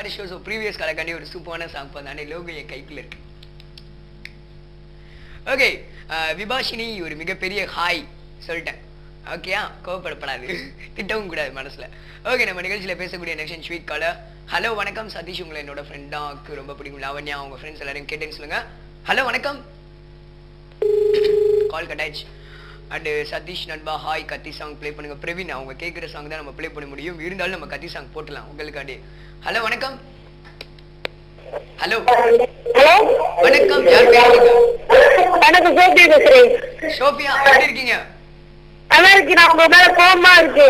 Start shows previous கலக்காண்டி ஒரு சூப்பரான song பண்ணானே logo என் கைக்குள்ள இருக்கு. ஓகே விபாஷினி ஒரு மிகப்பெரிய ஹாய் சொல்லிட்டேன். ஓகேயா கோவப்படப்படாது. திட்டவும் கூடாது மனசுல. ஓகே நம்ம நிகழ்ச்சியில பேசக்கூடிய நெக்ஸ்ட் ஸ்வீட் காலர் ஹலோ வணக்கம். சதீஷ் உங்களை என்னோட ஃப்ரெண்டாக்கு ரொம்ப பிடிக்கும். லாவண்யா உங்க ஃப்ரெண்ட்ஸ் எல்லாரையும் கேட்டேன்னு சொல்லுங்க. ஹலோ வணக்கம். கால் கட்டாச்சு அண்ட் சதீஷ் நண்பா ஹாய் கத்தி சாங் ப்ளே பண்ணுங்க. பிரவீன் அவங்க கேட்குற சாங் தான் நம்ம ப்ளே பண்ண முடியும். இருந்தாலும் நம்ம கத்தி சாங் போட்டலாம் உங்களுக்காண்டி. ஹலோ வணக்கம். ஹலோ ஹலோ வணக்கம். யார் பேசுறீங்க? வணக்கம் பேசுறேன். சோபியா எப்படி இருக்கீங்க? நல்லா இருக்கு நான் உங்க மேல கோபமா இருக்கு.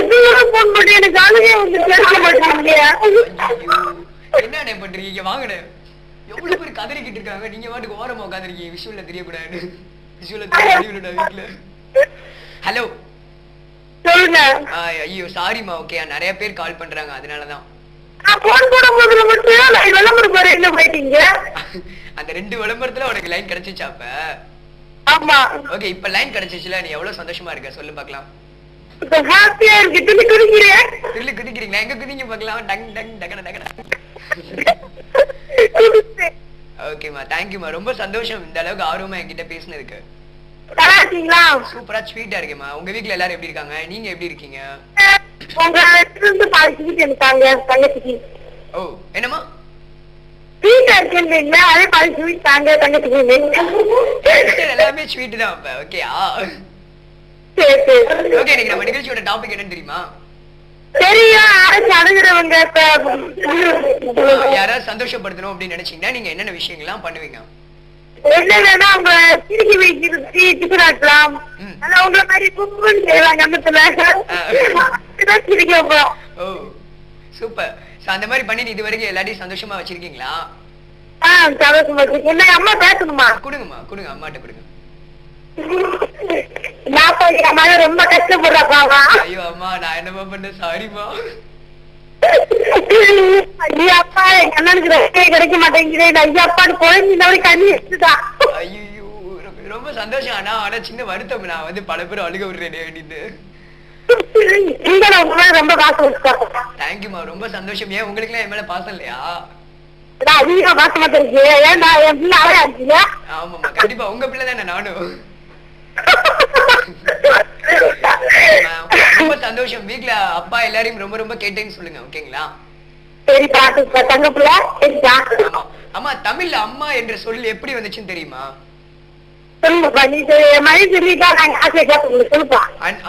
என்ன போன் பண்ணி எனக்கு அழுகே வந்து பேச மாட்டேங்க ஐயோ, என்னண்ணே பண்றீங்க? வாங்கண்ணே. எவ்வளவு பேர் கதறிக்கிட்டு இருக்காங்க. நீங்க பாட்டுக்கு ஓரமா உட்காந்துருக்கீங்க விஷுவல்ல தெரியக்கூடாது. ஹலோ ஐயோ சாரிம்மா ஓகே நிறைய பேர் கால் பண்றாங்க அதனாலதான். அந்த ரெண்டு விளம்பரத்துல உனக்கு லைன் கிடைச்சிச்சா அப்ப? ஆமா. ஓகே இப்ப லைன் கிடைச்சிச்சுல நீ எவ்வளவு சந்தோஷமா இருக்க? சொல்லு துணிக்கிறேன் திருளி குதிக்கிறீங்களா? எங்க குதிங்க பார்க்கலாம்? டங் டங் டகட டகட. ஓகேம்மா தேங்க்யூம்மா ரொம்ப சந்தோஷம் இந்த அளவுக்கு ஆர்வமா என்கிட்ட பேசினதுக்கு. சூப்பரா ஸ்வீட்டா இருக்கேம்மா. உங்க வீட்ல எல்லாரும் எப்படி இருக்காங்க? நீங்க எப்படி இருக்கீங்க? ஓ Sister, எல்லாமே ஸ்வீட் தான் ஓகேயா ஓகே நம்ம நிகழ்ச்சியோட டாபிக் என்னன்னு தெரியுமா? அரைச்சு அழுகிறவங்க யாராவது சந்தோஷப்படுத்தணும் அப்படின்னு நினைச்சீங்கன்னா நீங்க என்னென்ன விஷயங்கள்லாம் பண்ணுவீங்க? என்னன்னா அவங்க வைக்கிறது. ஆனா உங்களை மாதிரி செய்வாங்க வைப்போம். Oh super. அந்த மாதிரி பண்ணி இது வரைக்கும் எல்லாரையும் சந்தோஷமா வச்சிருக்கீங்களா? என்ன அம்மா பேசணுமா? கொடுங்கம்மா கொடுங்க அம்மாட்ட கொடுங்க. நான் ரொம்ப கஷ்டப்படுறாப்பா ஐயோ அம்மா நான் என்னம்மா பண்ண சாரிம்மா நீ அப்பா எங்க அண்ணனுக்கு கிடைக்க மாட்டேங்குது. ஐயா அப்பான்னு குழந்தை இந்த மாதிரி கண்ணி எடுத்துட்டான் ஐயோ ரொம்ப சந்தோஷம் ஆனா ஆனா சின்ன வருத்தம். நான் வந்து பல பேர் அழுக விடுறேன் அப்படின்னு ரொம்ப பாசம் தேங்க்யூமா ரொம்ப சந்தோஷம். ஏன் உங்களுக்கு என் மேல பாசம் இல்லையா? அதிகமா பாசமா இருக்கு ஏன்னா என் பிள்ளை அழகா கண்டிப்பா உங்க பிள்ளை தானே நானும். ரொம்ப சந்தோஷம். வீட்ல அப்பா எல்லாரையும் ரொம்ப ரொம்ப கேட்டேன்னு சொல்லுங்க ஓகேங்களா? சரி ஆமா தமிழ்ல அம்மா என்ற சொல் எப்படி வந்துச்சுன்னு தெரியுமா?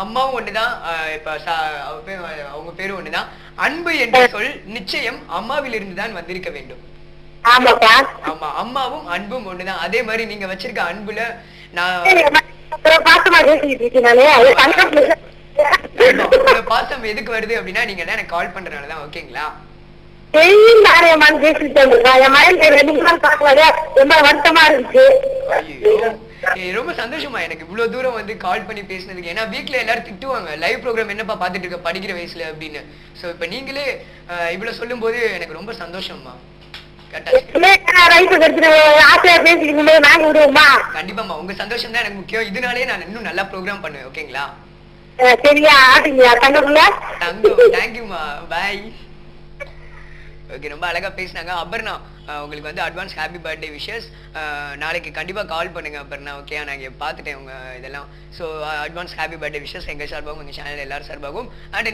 அம்மாவும் ஒண்ணுதான் அவங்க பேரும் ஒண்ணுதான். அன்பு என்ற சொல் நிச்சயம் அம்மாவிலிருந்து தான் வந்திருக்க வேண்டும். ஆமா அம்மாவும் அன்பும் ஒண்ணுதான். அதே மாதிரி நீங்க வச்சிருக்க அன்புல நான் பாசமா எதுக்கு வருது அப்படின்னா நீங்க எனக்கு கால் பண்றதுனாலதான் ஓகேங்களா டெய்லியும் நானே பேசிட்டு என் ரெண்டு நாள் ரொம்ப வருத்தமா இருந்துச்சு. ரொம்ப சந்தோஷமா எனக்கு இவ்வளவு தூரம் வந்து கால் பண்ணி பேசினதுக்கு. ஏன்னா வீட்ல எல்லாரும் திட்டுவாங்க. லைவ் ப்ரோக்ராம் என்னப்பா பாத்துட்டு இருக்க? படிக்கிற வயசுல அப்படின்னு. சோ இப்ப நீங்களே இவ்வளவு சொல்லும்போது எனக்கு ரொம்ப சந்தோஷம்மா. உங்க சந்தோஷம் தான் எனக்கு முக்கியம். இதனாலே நான் இன்னும் நல்லா ப்ரோக்ராம் பண்ணுவேன் ஓகேங்களா அஹ் சரியா ஆட்டுங்களா தங்க பிள்ளை தங்கம் தேங்க்யூமா பாய் ஓகே ரொம்ப அழகா பேசினாங்க. அபர்ணா உங்களுக்கு வந்து அட்வான்ஸ் ஹாப்பி பர்த்டே விஷஸ் நாளைக்கு கண்டிப்பா கால் பண்ணுங்க அபர்ணா ஓகே நான் பார்த்துட்டேன் உங்க இதெல்லாம். So advance happy birthday wishes எங்க சார்பாகவும் எங்க சேனல் எல்லாரும் சார்பாகவும். அண்ட்